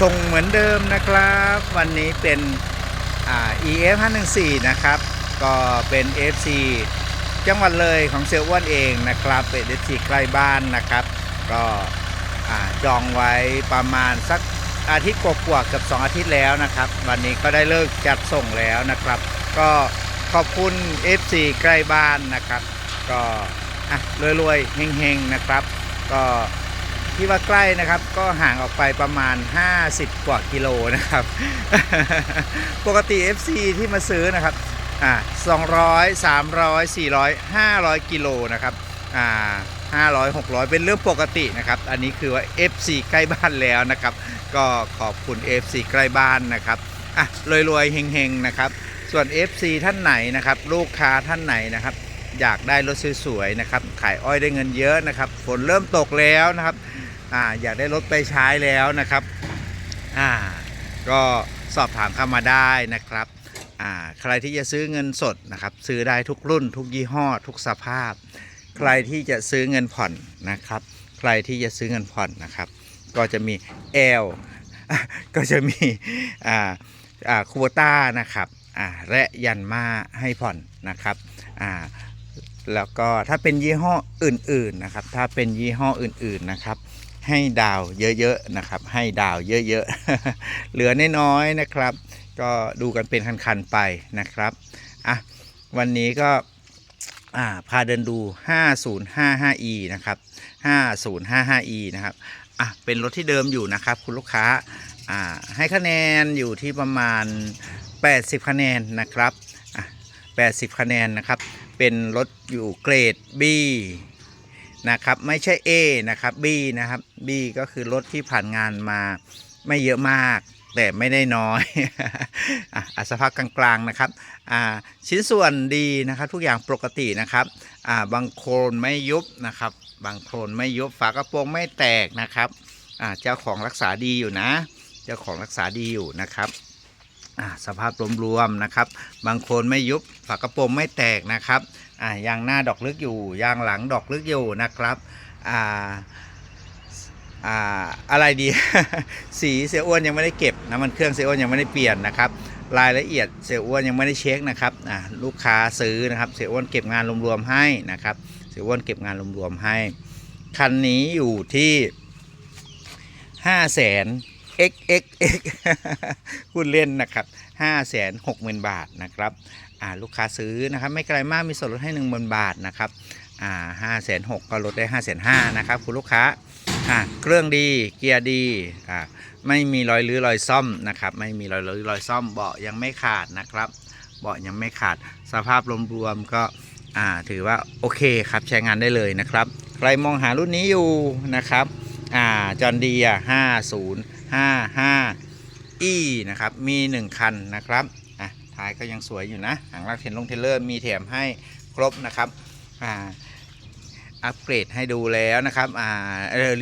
ส่งเหมือนเดิมนะครับ วันนี้เป็นอ่า EF 514นะครับ ก็เป็น FC จังหวัดเลยของเซลอ้วนเองนะครับ เป็น FC ใกล้บ้านนะครับ ก็จองไว้ประมาณสักอาทิตย์กว่าๆกับ 2 อาทิตย์แล้วนะครับ วันนี้ก็ได้เลิกจัดส่งแล้วนะครับ ก็ขอบคุณ FC ใกล้บ้านนะครับ ก็รวยๆเฮงๆนะครับ ก็ ที่ว่าใกล้นะครับก็ห่างออกไปประมาณ 50 กว่ากิโลนะครับ ปกติ FC ที่มาซื้อนะครับอ่า200 300 400 500 กิโลนะครับอ่า500 600 เป็นเรื่องปกตินะครับ อันนี้คือว่า FC ใกล้บ้านแล้วนะครับ ก็ขอบคุณ FC ใกล้บ้านนะครับอะรวยๆเฮงๆนะครับ ส่วน FC ท่านไหนนะครับ ลูกค้าท่านไหนนะครับอยากได้รถสวยๆนะครับ ขายอ้อยได้เงินเยอะนะครับ ฝนเริ่มตกแล้วนะครับ อ่าอยากได้รถไปใช้แล้วนะครับอ่าก็สอบถามเข้ามาได้นะครับอ่าใครที่จะซื้อเงินสดนะครับซื้อได้ทุกรุ่น ทุกยี่ห้อ ทุกสภาพ ใครที่จะซื้อเงินผ่อนนะครับ ใครที่จะซื้อเงินผ่อนนะครับ ก็จะมี L ก็จะมีอ่าอ่าคูโบต้านะครับอ่าและยันมาให้ผ่อนนะครับอ่าแล้วก็ถ้าเป็นยี่ห้ออื่นๆนะครับ ถ้าเป็นยี่ห้ออื่นๆนะครับ ให้ดาวเยอะๆนะครับ ให้ดาวเยอะๆ เหลือน้อยๆนะครับ ก็ดูกันเป็นคันๆไปนะครับอะวันนี้ก็อ่าพาเดินดู 5055e นะครับ 5055e นะครับอะเป็นรถที่เดิมอยู่นะครับ คุณลูกค้าอ่าให้คะแนนอยู่ที่ประมาณ 80 คะแนนนะครับอะ80 คะแนนนะครับ เป็นรถอยู่เกรด B นะครับไม่ใช่ A นะครับ B นะครับ B ก็คือรถที่ผ่านงานมาไม่เยอะมาก แต่ไม่ได้น้อยอะอะสภาพกลางๆนะครับชิ้นส่วนดีนะครับทุกอย่างปกตินะครับาบางโคลนไม่ยุบนะครับ บางโคลนไม่ยุบฝากระโปรงไม่แตกนะครับเจ้าของรักษาดีอยู่นะ เจ้าของรักษาดีอยู่นะครับ สภาพรวมๆนะครับ บางคนไม่ยุบฝากระโปรงไม่แตกนะครับยางหน้าดอกลึกอยู่ ยางหลังดอกลึกอยู่นะครับอะไรดี สีเซอ้วนยังไม่ได้เก็บน้ำมันเครื่องเซอ้วนยังไม่ได้เปลี่ยนนะครับ รายละเอียดเซอ้วนยังไม่ได้เช็คนะครับลูกค้าซื้อนะครับเซอ้วนเก็บงานรวมๆให้นะครับเซอ้วนเก็บงานรวมๆให้คันนี้อยู่ที่ห้าแสน x x x พูดเล่นนะครับห้าแสนหกหมื่นบาทนะครับอ่าลูกค้าซื้อนะครับไม่ไกลมากมีส่วนลดให้หนึ่งหมื่นบาทนะครับอ่าห้าแสนหกก็ลดได้ห้าแสนห้านะครับคุณลูกค้าอ่าเครื่องดีเกียร์ดีอ่าไม่มีรอยรื้อรอยซ่อมนะครับไม่มีรอยรื้อรอยซ่อมเบาะยังไม่ขาดนะครับเบาะยังไม่ขาดสภาพรวมๆก็อ่าถือว่าโอเคครับใช้งานได้เลยนะครับ ใครมองหารุ่นนี้อยู่นะครับอ่าจอนดีอะห้าศูนย์ 55 e นะครับมี 1 คันนะครับอะท้ายก็ยังสวยอยู่นะหางลากเทนลงเทเลอร์มีแถมให้ครบนะครับอ่าอัปเกรดให้ดูแล้วนะครับอ่า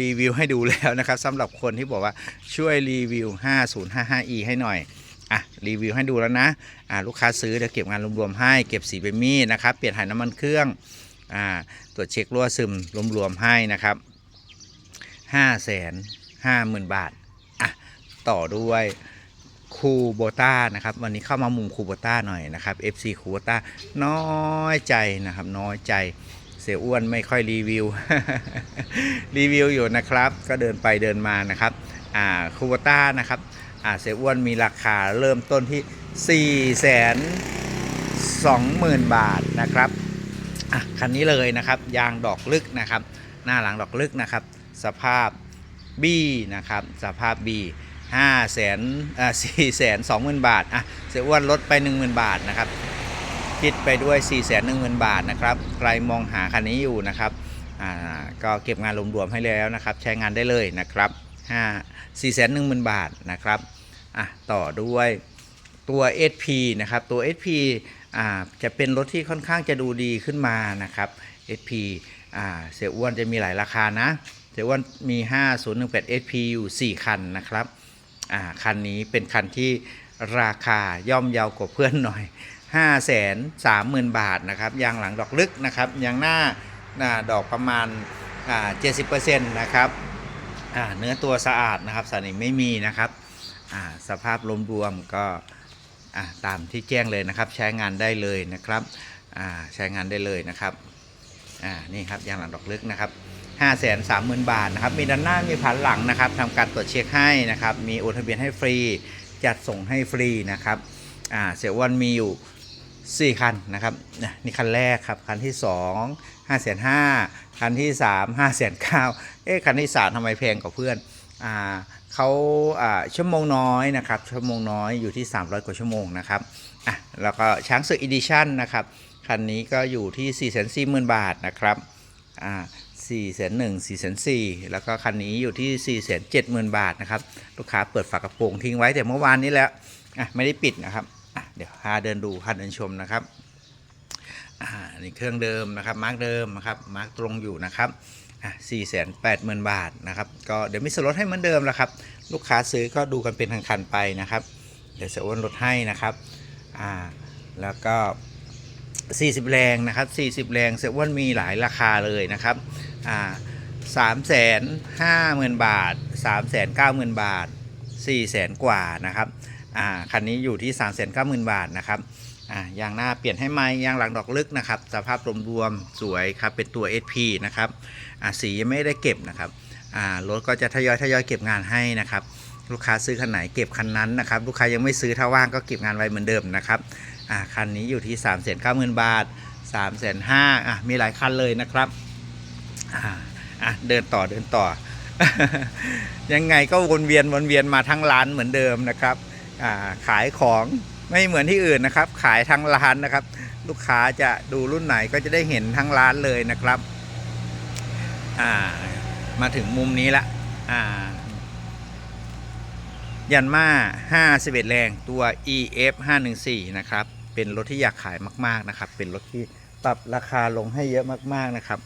รีวิวให้ดูแล้วนะครับสำหรับคนที่บอกว่าช่วยรีวิว 5055e ให้หน่อยอะรีวิวให้ดูแล้วนะอ่าลูกค้าซื้อเดี๋ยวเก็บงานรวมๆให้เก็บสีเบมีดนะครับเปลี่ยนถ่ายน้ำมันเครื่องอ่าตรวจเช็ครั่วซึมรวมๆให้นะครับ5 5 0 0 0 0 บาท ต่อด้วยคูโบต้านะครับ วันนี้เข้ามามุมคูโบต้าหน่อยนะครับ FC คูโบต้าน้อยใจนะครับ น้อยใจเสียอ้วนไม่ค่อยรีวิว รีวิวอยู่นะครับ ก็เดินไปเดินมานะครับอ่าคูโบต้านะครับอ่าเสียอ้วนมีราคาเริ่มต้นที่ 4 2 0 0 0 0 บาทนะครับอะคันนี้เลยนะครับยางดอกลึกนะครับ หน้าหลังดอกลึกนะครับ สภาพ B นะครับ สภาพ B ห้าแสนอ่าสี่แสนสองหมื่นบาทอะเสียอ้วนลดไปหนึ่งหมื่นบาทนะครับคิดไปด้วย4ี่แสนหนึ่งหมื่นบาทนะครับใครมองหาคันนี้อยู่นะครับอ่าก็เก็บงานรวมๆให้แล้วนะครับ ใช้งานได้เลยนะครับห้าสี่แสนหนึ่งหมื่นบาทนะครับอะต่อด้วยตัว SP นะครับตัว SP อ่าจะเป็นรถที่ค่อนข้างจะดูดีขึ้นมานะครับ SP อ่าเสียอ้วนจะมีหลายราคานะเสียอ้วนมี 5018 SP อยู่ 4 คันนะครับ อ่าคันนี้เป็นคันที่ราคาย่อมเยาวกว่าเพื่อนหน่อย 5 3 0 0 0 0 บาทนะครับยางหลังดอกลึกนะครับยางหน้านาดอกประมาณอ่า70%นะครับเนื้อตัวสะอาดนะครับสนิมไม่มีนะครับาสภาพรวมๆก็ตามที่แจ้งเลยนะครับ ใช้งานได้เลยนะครับใช้งานได้เลยนะครับนี่ครับยางหลังดอกลึกนะครับ 5 3 0 0 0 0 บาทนะครับ มีด้านหน้ามีผ่านหลังนะครับทำการตรวจเช็คให้นะครับ มีโอนทะเบียนให้ฟรี จัดส่งให้ฟรีนะครับอ่าเสียวันมีอยู่ 4 คันนะครับนะนี่คันแรกครับ คันที่ 2 5 5 0 0 0คันที่ 3 5 9 0 0 0เอ๊ะคันที่3ทำไมแพงกว่าเพื่อนอ่าเขาอ่าชั่วโมงน้อยนะครับชั่วโมงน้อยอยู่ที่ 300 กว่าชั่วโมงนะครับอะแล้วก็ช้างศึกอีดิชั่นนะครับคันนี้ก็อยู่ที่ 4 4 0 0 0 0 บาทนะครับอ่า 4แสนหนึ่ง4แสนสี่แล้วก็คันนี้อยู่ที่4แสนเจ็ดหมื่นบาทนะครับ ลูกค้าเปิดฝากระโปรงทิ้งไว้แต่เมื่อวานนี้แล้วอะไม่ได้ปิดนะครับอะเดี๋ยวพาเดินดูพาเดินชมนะครับอ่านี่เครื่องเดิมนะครับ มาร์กเดิมนะครับ มาร์กตรงอยู่นะครับอะสี่แสนแปดหมื่นบาทนะครับ ก็เดี๋ยวมีส่วนลดให้เหมือนเดิมแล้วครับ ลูกค้าซื้อก็ดูกันเป็นคันๆไปนะครับ เดี๋ยวเสียอ้วนลดให้นะครับอ่าแล้วก็ 40 แรงนะครับ 40 แรงเสียอ้วนมีหลายราคาเลยนะครับอ่าสามแสนห้าหมื่นบาทสามแสนเก้าหมื่นบาทสี่แสนกว่านะครับอ่าคันนี้อยู่ที่สามแสนเก้าหมื่นบาทนะครับอ่ายางหน้าเปลี่ยนให้ไหมยางหลังดอกลึกนะครับ สภาพรวมๆสวยครับเป็นตัว SP นะครับอ่าสียังไม่ได้เก็บนะครับอ่ารถก็จะทยอยทยอยเก็บงานให้นะครับ ลูกค้าซื้อคันไหนเก็บคันนั้นนะครับ ลูกค้ายังไม่ซื้อถ้าว่างก็เก็บงานไว้เหมือนเดิมนะครับอ่าคันนี้อยู่ที่3 9 0 0 0 0บาท3 5 0 0 0 0อะมีหลายคันเลยนะครับอ่าอะเดินต่อเดินต่อ ยังไงก็วนเวียนวนเวียนมาทั้งร้านเหมือนเดิมนะครับอ่าขายของไม่เหมือนที่อื่นนะครับ ขายทั้งร้านนะครับ ลูกค้าจะดูรุ่นไหนก็จะได้เห็นทั้งร้านเลยนะครับอ่ามาถึงมุมนี้ละอ่า ยันมา 51 แรงตัว EF 514 นะครับ เป็นรถที่อยากขายมากๆนะครับ เป็นรถที่ปรับราคาลงให้เยอะมากๆนะครับ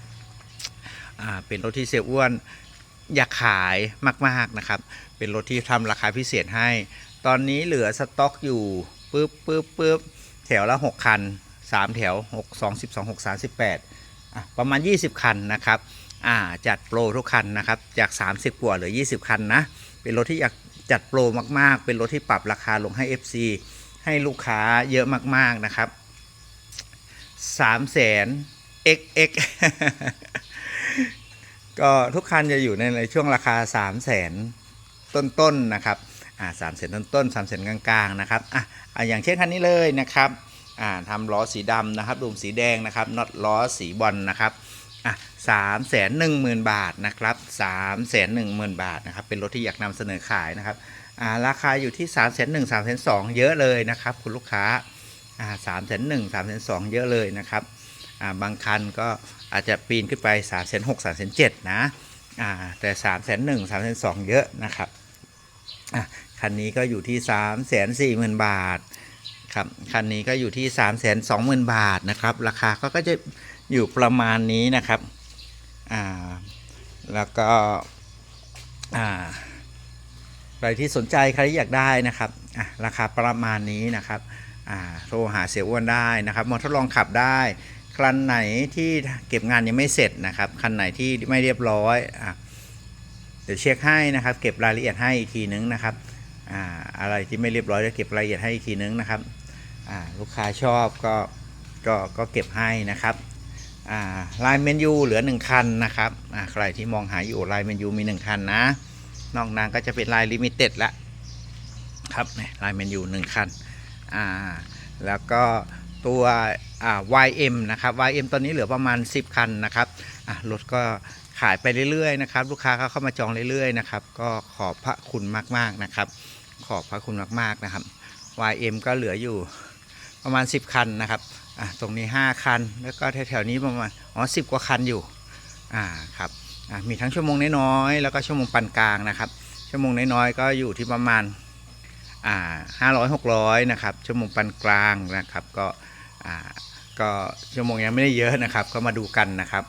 อ่า เป็นรถที่เสียอ้วนอยากขายมากๆนะครับ เป็นรถที่ทำราคาพิเศษให้ ตอนนี้เหลือสต็อกอยู่ปึ๊บปึ๊บปึ๊บแถวละ 6 คัน 3 แถว 6 2 12 6 38อะประมาณ 20 คันนะครับ อ่า จัดโปรทุกคันนะครับ จาก 30 กว่าเหลือ 20 คันนะ เป็นรถที่อยาก จัดโปรมากๆ เป็นรถที่ปรับราคาลงให้ FC ให้ลูกค้าเยอะมากๆนะครับ3แสน XX ก็ทุกคันจะอยู่ในในช่วงราคา3 0 0แสนต้นๆนะครับอ่าสามแสนต้นๆสามแสนกลางๆนะครับอะอะอย่างเช่นคันนี้เลยนะครับอ่าทำล้อสีดำนะครับดุมสีแดงนะครับน็อตล้อสีบอลนะครับ อะสามแสนหนึ่งหมื่นบาทนะครับสามแสนหนึ่งหมื่นบาทนะครับ เป็นรถที่อยากนำเสนอขายนะครับอ่าราคาอยู่ที่สามแสนหนึ่งสามแสนสองเยอะเลยนะครับ คุณลูกค้าอ่าสามแสนหนึ่งสามแสนสองเยอะเลยนะครับอ่าบางคันก็อาจจะปีนขึ้นไป3ามแสนหกสามแสนเจ็ดนะอ่าแต่3ามแสนหนึ่งสามแสนสองเยอะนะครับอะคันนี้ก็อยู่ที่3ามแสนสี่หมื่นบาทครับคันนี้ก็อยู่ที่3ามแสนสองหมื่นบาทนะครับ ราคาก็ก็จะอยู่ประมาณนี้นะครับ อ่าแล้วก็อ่าใครที่สนใจใครที่อยากได้นะครับอะราคาประมาณนี้นะครับอ่าโทรหาเสียอ้วนได้นะครับมาทดลองขับได้คันไหนที่เก็บงานยังไม่เสร็จนะครับ คันไหนที่ไม่เรียบร้อยอะเดี๋ยวเช็คให้นะครับ เก็บรายละเอียดให้อีกทีนึงนะครับอ่าอะไรที่ไม่เรียบร้อยจะเก็บรายละเอียดให้อีกทีนึงนะครับอ่าลูกค้าชอบก็ก็ก็เก็บให้นะครับ ลายเมนยูเหลือ 1 คันนะครับใครที่มองหาอยู่ลายเมนยูมี 1 คันนะ นอกนั้นก็จะเป็นลายลิมิเต็ดละครับลายเมนยู1คันแล้วก็ตัว YM นะครับ YM ตอนนี้เหลือประมาณ 10 คันนะครับรถก็ขายไปเรื่อยๆนะครับลูกค้าก็เข้ามาจองเรื่อยๆนะครับก็ขอบพระคุณมากๆนะครับ ขอบพระคุณมากๆนะครับ YM ก็เหลืออยู่ประมาณ 10 คันนะครับ อะตรงนี้ 5 คัน แล้วก็แถวๆนี้ประมาณอ๋อ10กว่าคันอยู่อ่าครับอะมีทั้งชั่วโมงน้อยๆแล้วก็ชั่วโมงปานกลางนะครับ ชั่วโมงน้อยๆก็อยู่ที่ประมาณอ่าห้าร้อยหกร้อยนะครับชั่วโมงปานกลางนะครับก็อ่าก็ชั่วโมงยังไม่ได้เยอะนะครับ ก็มาดูกันนะครับ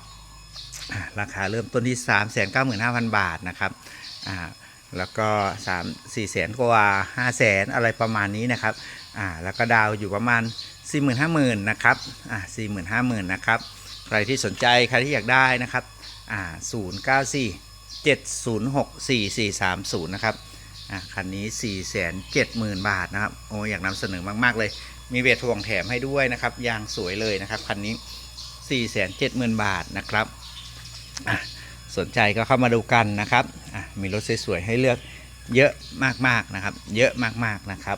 ราคาเริ่มต้นที่ 3 9 5 0 0 0 บาทนะครับแล้วก็ 3 4แสนกว่า5แสนอะไรประมาณนี้นะครับ อ่าแล้วก็ดาวอยู่ประมาณ 4 5 0 0 0 0นะครับอ่า4 5 0 0 0 0นะครับใครที่สนใจใครที่อยากได้นะครับอ่า094 706 4430 นะครับ อะ คันนี้ 4 7 0 0 0 0 บาทนะครับ โอ้อยากนำเสนอมากๆเลย มีเบรถ่วงแถมให้ด้วยนะครับ ยางสวยเลยนะครับ คันนี้ 4 7 0 0 0 0 บาทนะครับ อะ สนใจก็เข้ามาดูกันนะครับ อะ มีรถสวยๆให้เลือกเยอะมากๆนะครับ เยอะมากๆนะครับ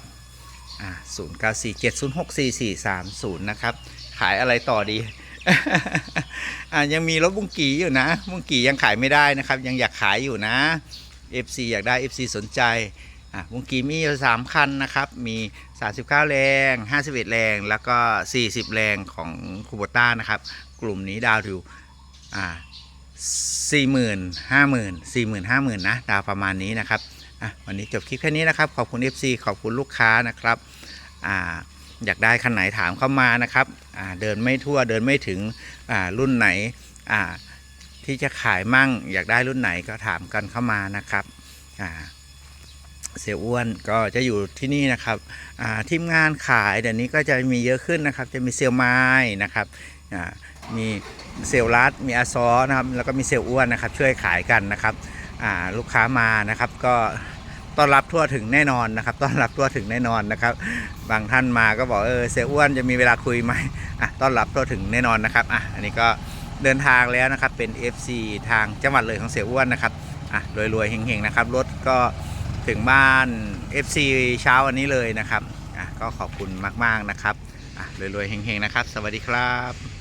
อะ0 9 4 7 0 6 4 4 3 0นะครับ ขายอะไรต่อดี อะยังมีรถบุ้งกีอยู่นะบุ้งกียังขายไม่ได้นะครับ ยังอยากขายอยู่นะ FC อยากได้ FC สนใจอะบุ้งกีมีอยู่สามคันนะครับ มี 39 แรง 51 แรง แล้วก็ 40 แรงของคูโบต้านะครับ กลุ่มนี้ดาวอยู่อ่าสี่หมื่นห้าหมื่นสี่หมื่นห้าหมื่นนะ ดาวประมาณนี้นะครับ อะวันนี้จบคลิปแค่นี้นะครับ ขอบคุณ FC ขอบคุณลูกค้านะครับอ่าอยากได้คันไหนถามเข้ามานะครับอ่าเดินไม่ทั่วเดินไม่ถึงอ่ารุ่นไหนอ่าที่จะขายมั่ง อยากได้รุ่นไหนก็ถามกันเข้ามานะครับอ่าเสียอ้วนก็จะอยู่ที่นี่นะครับทีมงานขายเดี๋ยวนี้ก็จะมีเยอะขึ้นนะครับ จะมีเซลลไม้นะครับมีเซลลรัดมีอาซอนะครับแล้วก็มีเซลลอ้วนนะครับช่วยขายกันนะครับลูกค้ามานะครับก็ ต้อนรับทั่วถึงแน่นอนนะครับ ต้อนรับทั่วถึงแน่นอนนะครับ บางท่านมาก็บอกเออเสียอ้วนจะมีเวลาคุยไหมอะต้อนรับตัวถึงแน่นอนนะครับอะอันนี้ก็เดินทางแล้วนะครับเป็น FC ทางจังหวัดเลยของเสียอ้วนนะครับอะรวยๆเฮงๆนะครับรถก็ถึงบ้าน FC เช้าวันนี้เลยนะครับอะก็ขอบคุณมากๆนะครับอะรวยๆเฮงๆนะครับ สวัสดีครับ